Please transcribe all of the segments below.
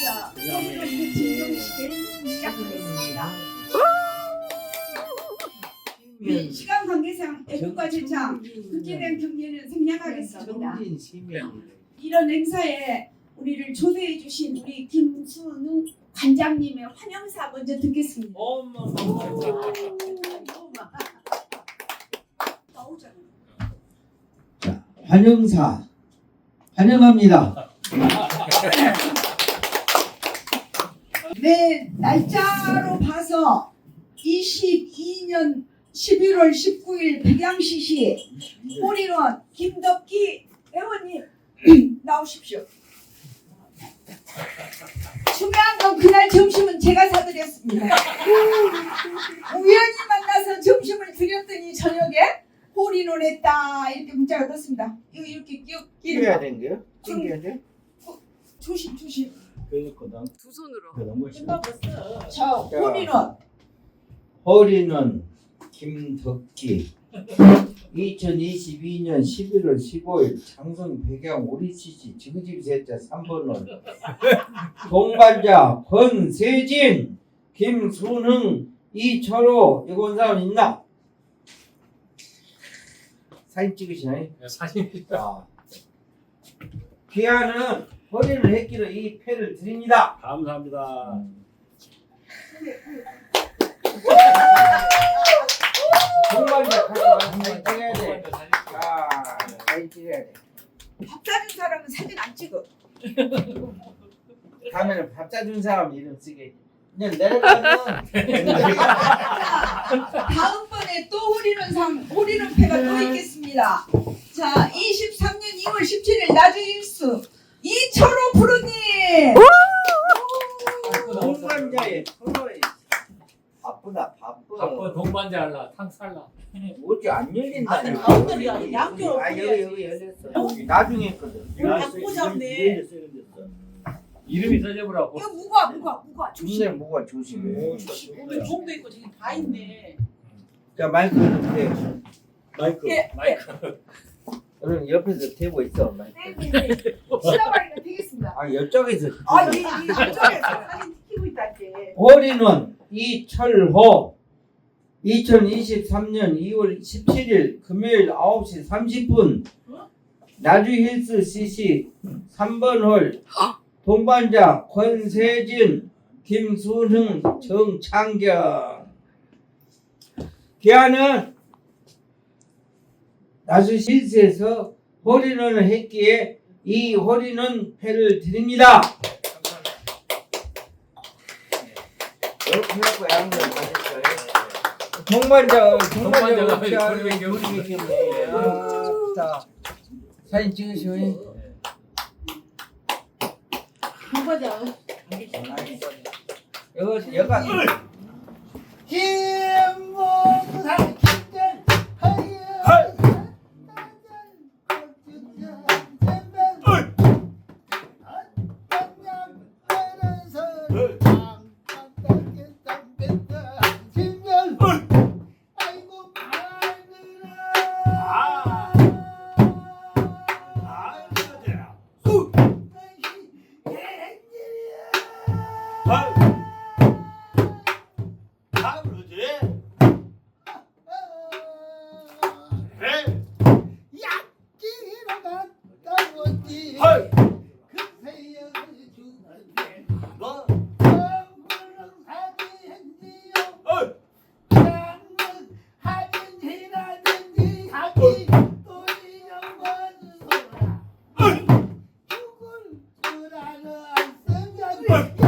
자, 오늘은 진동식을 시작하겠습니다. 시간 관계상 애국가 제창 듣게 된 경례는 생략하겠습니다. 정진 시민 이런 행사에 우리를 초대해 주신 우리 김수능 관장님의 환영사 먼저 듣겠습니다. 어머 나오잖아. 환영사 환영합니다. 네, 날짜로 봐서 22년 11월 19일 백양시시 홀인원 김덕기 회원님 나오십시오. 중요한 건 그날 점심은 제가 사드렸습니다. 우연히 만나서 점심을 드렸더니 저녁에 홀인원 했다 이렇게 문자가 떴습니다. 이거 이렇게 끼워 끼워야? 끼워야 돼? 조심 조심. 그거거든. 두 손으로. 그런 것이. 자 홀인원 허리는 김덕기 2022년 11월 15일 장성 백양 오리치시 지그집 세자 3번원 동반자 권세진 김순흥 이철호 이거 온 사람 있나? 사진 찍으시나요? 사진. 아. 귀하는 허리를 했기로 이 패를 드립니다. 감사합니다. 동반자 카드 사진 찍어야 돼. 아, 사진 찍어야 돼. 밥 사준 사람은 사진 안 찍어. 다음에는 밥 사준 사람 이름 쓰게. 그냥 내려가면 다음번에 또 호리는 상, 호리는 패가 또 있겠습니다. 자, 23년 2월 17일 나주 일수 이철호 프로님. 동반자의 프로에 바쁘다 바빠. 바빠 동반자 할라 탕 살라. 뭐지 안 열린다. 아니, 가운데야. 양쪽으로 아 여기 여기 열렸어. 나중에 했거든. 바꾸셨네. 이름이 써져보라고. 이거 무과 무과 무과 조심. 근데 뭐가 조심해. 오늘 종도 있고 저기 다 있네. 자 마이크 대. 마이크. 예, 마이크. 여러분 옆에서 대고 있어 마이크. 네, 네, 네. 실어버리면 되겠습니다. 아 이쪽에서. 아, 이, 이 이쪽에서 사진 찍히고 있다 이제. 올인원 이철호 2023년 2월 17일 금요일 9시 30분 나주 힐스 CC 3번 홀 동반자 권세진 김순흥 정창경 기아는 나주 힐스에서 홀인원을 했기에 이 홀인원 패를 드립니다. 동반자, 동반자가. 아, 자, 사진 찍으시오. 동반자. 여가 김봉산 Hey. Yeah.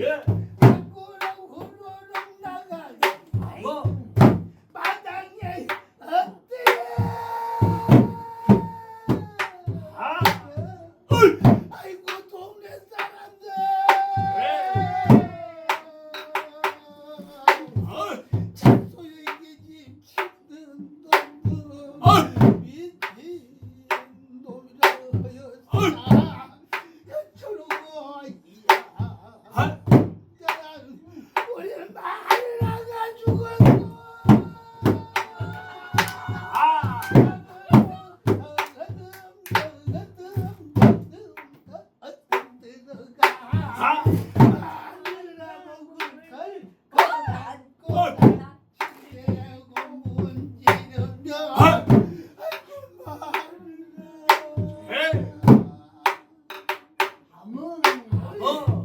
예. 어. 똥